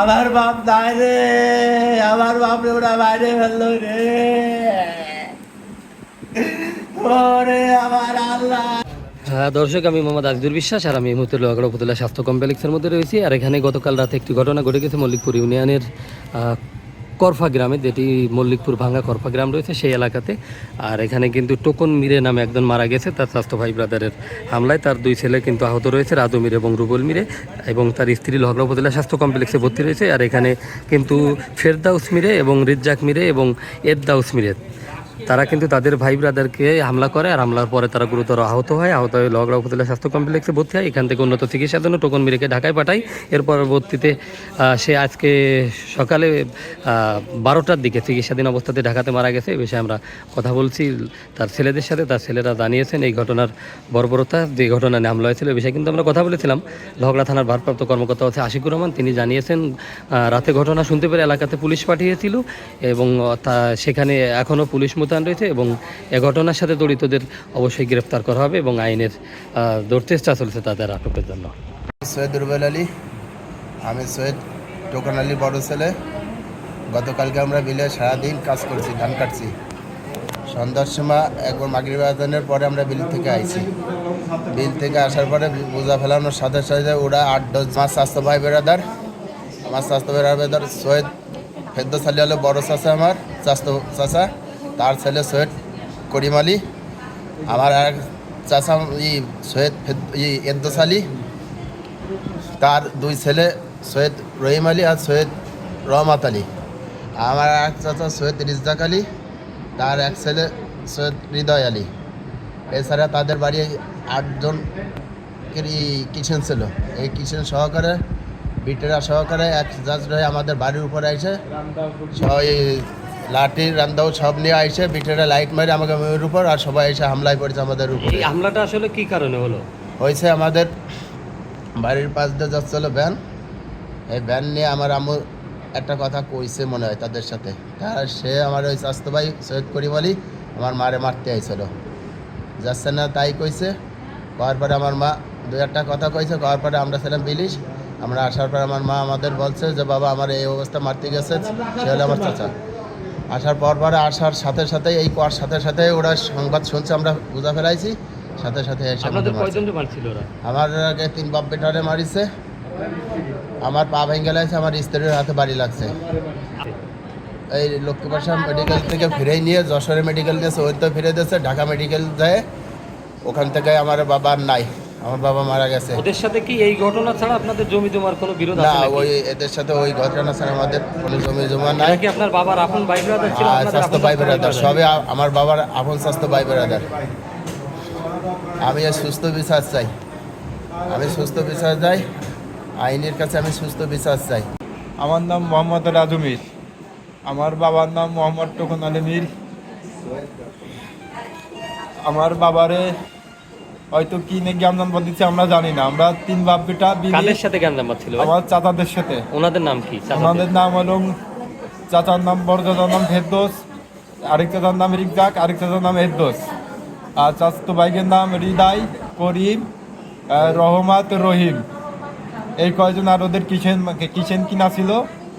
আমার বাপ নাই রে, আমার বাপ রে ওরা বাইরে ফেলল রে। ওরে আমার আল্লাহ। হ্যাঁ দর্শক, আমি মোহাম্মদ আজদুর বিশ্বাস, আর আমি এই মুহূর্তে লোহাগড়া উপজেলা স্বাস্থ্য কমপ্লেক্সের মধ্যে রয়েছি। আর এখানে গতকাল রাতে একটি ঘটনা ঘটে গেছে মল্লিকপুর ইউনিয়নের করফা গ্রামে, যেটি মল্লিকপুর ভাঙ্গা করফা গ্রাম রয়েছে সেই এলাকাতে। আর এখানে কিন্তু টোকন মিরে নামে একজন মারা গেছে, তার স্বাস্থ্য ভাই ব্রাদারের হামলায়। তার দুই ছেলে কিন্তু আহত রয়েছে, রাজু মিরে এবং রুবল মিরে। এবং তার স্ত্রী লোহাগড়া উপজেলা স্বাস্থ্য কমপ্লেক্সে ভর্তি রয়েছে। আর এখানে কিন্তু ফেরদাউস মিরে এবং রিজ্জাক মিরে এবং এরদাউস মিরে। তারা কিন্তু তাদের ভাই ব্রাদারকে হামলা করে, আর হামলার পরে তারা গুরুতর আহত হয়। আহত হয়ে লগড়া উপজেলা স্বাস্থ্য কমপ্লেক্সে ভর্তি হয়। এখান থেকে উন্নত চিকিৎসার জন্য টোকন মিরেকে ঢাকায় পাঠায়। এর পরবর্তীতে সে আজকে সকালে বারোটার দিকে চিকিৎসাধীন অবস্থাতে ঢাকাতে মারা গেছে। এ বিষয়ে আমরা কথা বলছি তার ছেলেদের সাথে। তার ছেলেরা জানিয়েছেন, এই ঘটনার বর্বরতা, যে ঘটনা হামলা হয়েছিল, এ বিষয়ে কিন্তু আমরা কথা বলেছিলাম। লগড়া থানার ভারপ্রাপ্ত কর্মকর্তা হচ্ছে আশিকুর রহমান। তিনি জানিয়েছেন রাতে ঘটনা শুনতে পেরে এলাকাতে পুলিশ পাঠিয়েছিল এবং সেখানে এখনও পুলিশ মোতায়েন রয়েছে এবং এ ঘটনার সাথে জড়িতদের অবশ্যই গ্রেফতার করা হবে এবং আইনের দৌড় চেষ্টা চলছে তাদের আটকের জন্য। সৈয়দ রুবেল আলী। আমি সৈয়দ টোকান আলী বড় ছেলে। গতকালকে আমরা বিলে সারাদিন কাজ করছি, ধান কাটছি। সন্ধ্যার সময় একবার মাগরিব আজানের পরে আমরা বিল থেকে আইছি। বিল থেকে আসার পরে বোঝা ফেলানোর সাথে সাথে ওরা আট, দশ মাস স্বাস্থ্য ভাই বেড়াদার আমার স্বাস্থ্য ভাই বেড়াদার সৈয়দ ফেদ্দোস আলী হলো বড় চাচা আমার, স্বাস্থ্য চাচা। তার ছেলে সৈয়দ করিম আলী, আমার এক চাচা, ই সৈয়দ ই এদ্দোস আলী, তার দুই ছেলে সৈয়দ রহিম আলী আর সৈয়দ রহমাত আলী। আমার এক চাচা সৈয়দ রিজদাক আলী, তার এক ছেলে সৈয়দ হৃদয় আলী। এছাড়া তাদের বাড়ি আটজন কিচেন ছিল। এই কিচেন সহকারে, বিটেরা সহকারে এক জাজ রয়ে আমাদের বাড়ির উপরে এসে সবাই লাঠি রান্দাও সব নিয়ে আইসে বিটেরা লাইট মারে আমাকে মেয়ের উপর আর সবাই এসে হামলায় পড়েছে আমাদের উপরে। এই হামলাটা আসলে কি কারণে হলো? হয়েছে আমাদের বাড়ির পাশ দিয়ে যাচ্ছিল ভ্যান। এই ভ্যান নিয়ে আমার আম্মু একটা কথা কইছে মনে হয় তাদের সাথে। তার সে আমার ওই স্বাস্থ্য ভাই সৈয়দ করিম আলী আমার মারে মারতে আইছিল। যাচ্ছে না তাই কইছে। করার পরে আমার মা দু একটা কথা কইছে করার পরে আমরা ছিলাম বিলিশ। আমরা আসার পর আমার মা আমাদের বলছে যে বাবা আমার এই অবস্থা মারতে গেছে সে হলো আমার চাচা। আসার পর পরে আসার সাথে সাথে এই কর সাথে সাথে ওরা সংবাদ শুনছে আমরা বুঝা ফেলাইছি। সাথে সাথে আমার আগে তিন বাপ বেটারে মারিছে। আমার পা ভেঙে লাগছে আমার স্ত্রীর হাতে বাড়ি লাগছে। এই লক্ষ্মীপাশা মেডিকেল থেকে ফিরে নিয়ে যশোরে মেডিকেল দিয়েছে ওই তো ফিরে দিয়েছে ঢাকা মেডিকেল যায় ওখান থেকে আমার বাবার নাই। আমার বাবা মারা গেছে। ওদের সাথে কি এই ঘটনা ছাড়া আপনাদের জমি জমার কোনো বিরোধ না আছে? ওই এদের সাথে ওই ঘটনা ছাড়া আমাদের কোনো জমি জমা নাই। কি আপনার বাবার আপন ভাই ব্রাদার ছিল? আর আপনাদের স্বাস্থ্য আপন ভাই brother? সবে আমার বাবার আপন স্বাস্থ্য ভাই বেড়াদার আমি আর সুস্থ বিচার চাই। আমি সুস্থ বিচার চাই। আইনের কাছে আমি সুস্থ বিচার চাই। আমার নাম মোহাম্মদ রাজু মির। আমার বাবার নাম মোহাম্মদ টোকন আলী মির। আমার বাবারে হয়তো কি নিয়ে জ্ঞান দিচ্ছে আমরা জানি না। আমরা তিন বাপ বেটা কাদের সাথে জ্ঞান নাম্বার ছিল আমার চাচাদের সাথে। ওনাদের নাম কি? ওনাদের নাম হলো চাচার নাম বড় চাচার নাম ফেরদোস আরেক চাচার নাম রিকজাক আরেক চাচার নাম এরদোস আর চাচাতো বাইকের নাম হৃদয় করিম রহমাত রহিম। এই কয়জন আর ওদের কিচেন কিচেন কিনা ছিল?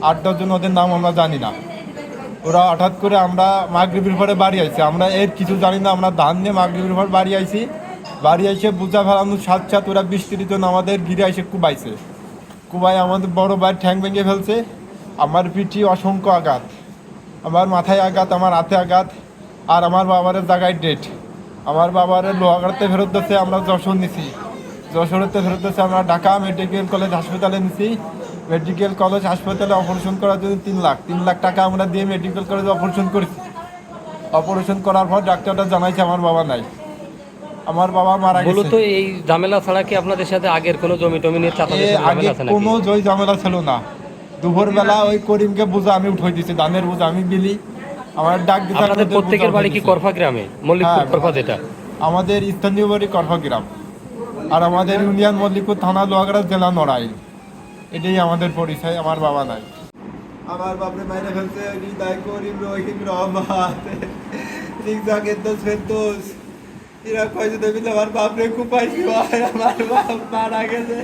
আট দশজন ওদের নাম আমরা জানি না। ওরা হঠাৎ করে আমরা মাগরীবের পরে বাড়ি আইছি। আমরা এর কিছু জানি না আমরা ধান নিয়ে মাগরীবের পর বাড়ি আইছি। বাড়ি এসে বুঝা ফেলানোর সাত সাত ওরা জন্য আমাদের ঘিরে এসে কুবাইছে। কুবাই আমাদের বড় ভাই ঠ্যাং ভেঙে ফেলছে। আমার পিঠি অসংখ্য আঘাত। আমার মাথায় আঘাত, আমার হাতে আঘাত, আর আমার বাবার জায়গায় ডেট। আমার বাবার লোহাগাড়াতে ফেরত দিচ্ছে আমরা যশোর নিছি। যশোরেতে ফেরত দিচ্ছে আমরা ঢাকা মেডিকেল কলেজ হাসপাতালে নিছি। মেডিকেল কলেজ হাসপাতালে অপারেশন করার জন্য তিন লাখ। তিন লাখ টাকা আমরা দিয়ে মেডিকেল কলেজে অপারেশন করেছি। অপারেশন করার পর ডাক্তারটা জানাইছে, আমার বাবা নাই। আমার বাবা মারা মূলত গেছে এই ঝামেলা ছাড়া কি আপনাদের সাথে আগের কোনো জমি টমি নিয়ে চাচাদের এ সাথে আগে ঝামেলা আছে নাকি? কোনো জয় ঝামেলা ছিল না। দুপুর বেলা ওই করিমকে বুঝা আমি উঠাই দিছি ধানের বুঝা আমি বিলি আমার ডাক দিতে আপনাদের প্রত্যেকের বাড়ি কি করফা গ্রামে? মল্লিকপুর হ্যাঁ। করফা যেটা? আমাদের স্থানীয় বাড়ি করফা গ্রাম। আর আমাদের ইউনিয়ন মল্লিকপুর থানা লোহাগড়া জেলা নড়াইল। এটাই আমাদের পরিচয় আমার বাবা নাই। আমার বাপরে মাইনে ফেলছে হৃদয় করিম রহিম রহমান। রিকজাক এদ্দোস ফেরদোস। এরা কয়েছে দেবিল আমার বাপরে কুপাইছি আমার বাপ মারা গেছে।